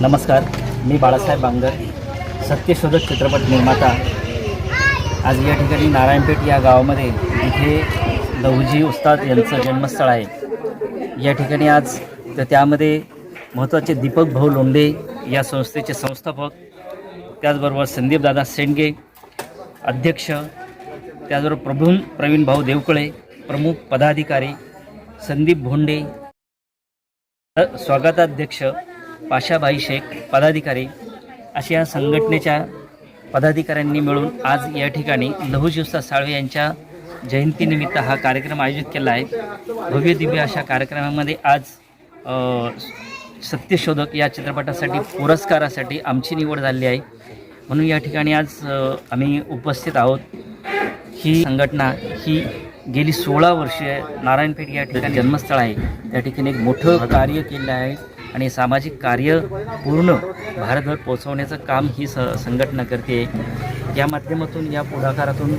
नमस्कार मी बाळासाहेब बांगर सत्यशोधक चित्रपट निर्माता. आज या ठिकाणी नारायणपेठ या गावामध्ये इथे लहुजी उस्ताद यांचं जन्मस्थळ आहे. या ठिकाणी आज तर त्यामध्ये महत्त्वाचे दीपक भाऊ लोंढे या संस्थेचे संस्थापक त्याचबरोबर संदीपदादा सेंडगे अध्यक्ष त्याचबरोबर प्रभू प्रवीण भाऊ देवकळे प्रमुख पदाधिकारी संदीप भोंडे स्वागताध्यक्ष पाशाबाई शेख पदाधिकारी. अशा या संघटनेच्या पदाधिकाऱ्यांनी मिळून आज या ठिकाणी लहुजीवसा साळवे यांच्या जयंतीनिमित्त हा कार्यक्रम आयोजित केला आहे. भव्य दिव्य अशा कार्यक्रमामध्ये आज सत्यशोधक या चित्रपटासाठी पुरस्कारासाठी आमची निवड झाली आहे. म्हणून या ठिकाणी आज आम्ही उपस्थित आहोत. ही संघटना ही गेली सोळा वर्षे नारायणपेठ या ठिकाणी जन्मस्थळ आहे. त्या ठिकाणी एक मोठं कार्य केलं आहे. आणि सामाजिक कार्य पूर्ण भारतभर पोचवण्याचं काम ही स संघटना करते. या माध्यमातून या पुढाकारातून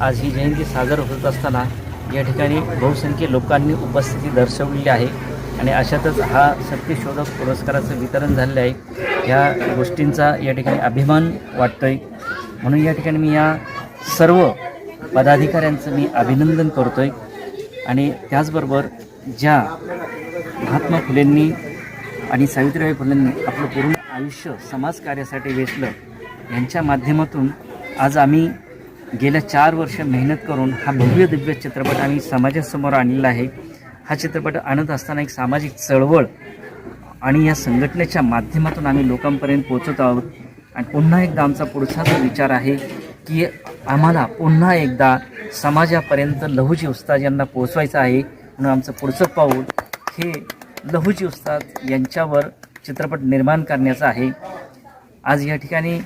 आज ही जयंती साजर होत असताना या ठिकाणी बहुसंख्य लोकांनी उपस्थिती दर्शवलेली आहे. आणि अशातच हा सत्यशोधक पुरस्काराचं वितरण झालेलं आहे. ह्या गोष्टींचा या ठिकाणी अभिमान वाटतोय. म्हणून या ठिकाणी मी या सर्व पदाधिकाऱ्यांचं मी अभिनंदन करतो आहे आणि त्याचबरोबर ज्या महात्मा फुलेंनी आणि सावित्रीबाई फुलेंनी आपलं पूर्ण आयुष्य समाजकार्यासाठी वेचलं. यांच्या माध्यमातून आज आम्ही गेल्या चार वर्ष मेहनत करून हा भव्य दिव्य चित्रपट आम्ही समाजासमोर आणलेला आहे. हा चित्रपट आणत असताना एक सामाजिक चळवळ आणि या संघटनेच्या माध्यमातून आम्ही लोकांपर्यंत पोचत आहोत. आणि पुन्हा एकदा आमचा पुढचा जो विचार आहे की आम्हाला पुन्हा एकदा समाजापर्यंत लहुजी उस्ताद यांना पोचवायचं आहे म्हणून आमचं पुढचं पाऊल हे लहुजी उस्ताद यांच्यावर चित्रपट निर्माण करण्याचा आहे. आज या ठिकाणी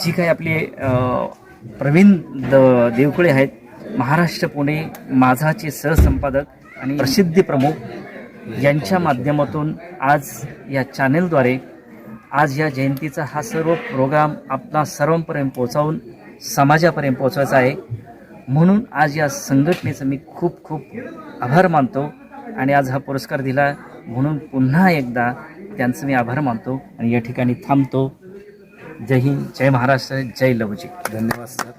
जी काही आपले प्रवीण द देवकुळे आहेत महाराष्ट्र पुणे माझाचे सहसंपादक आणि प्रसिद्धी प्रमुख यांच्या माध्यमातून आज या चॅनेलद्वारे आज या जयंतीचा हा सर्व प्रोग्राम आपणा सर्वांपर्यंत पोहोचवून समाजापर्यंत पोहोचवायचा आहे. म्हणून आज या संघटनेचं मी खूप खूप आभार मानतो आणि आज हा पुरस्कार दिला म्हणून पुन्हा एकदा त्यांचं मी आभार मानतो आणि या ठिकाणी थांबतो. जय हिंद जय महाराष्ट्र जय लवजी. धन्यवाद सर.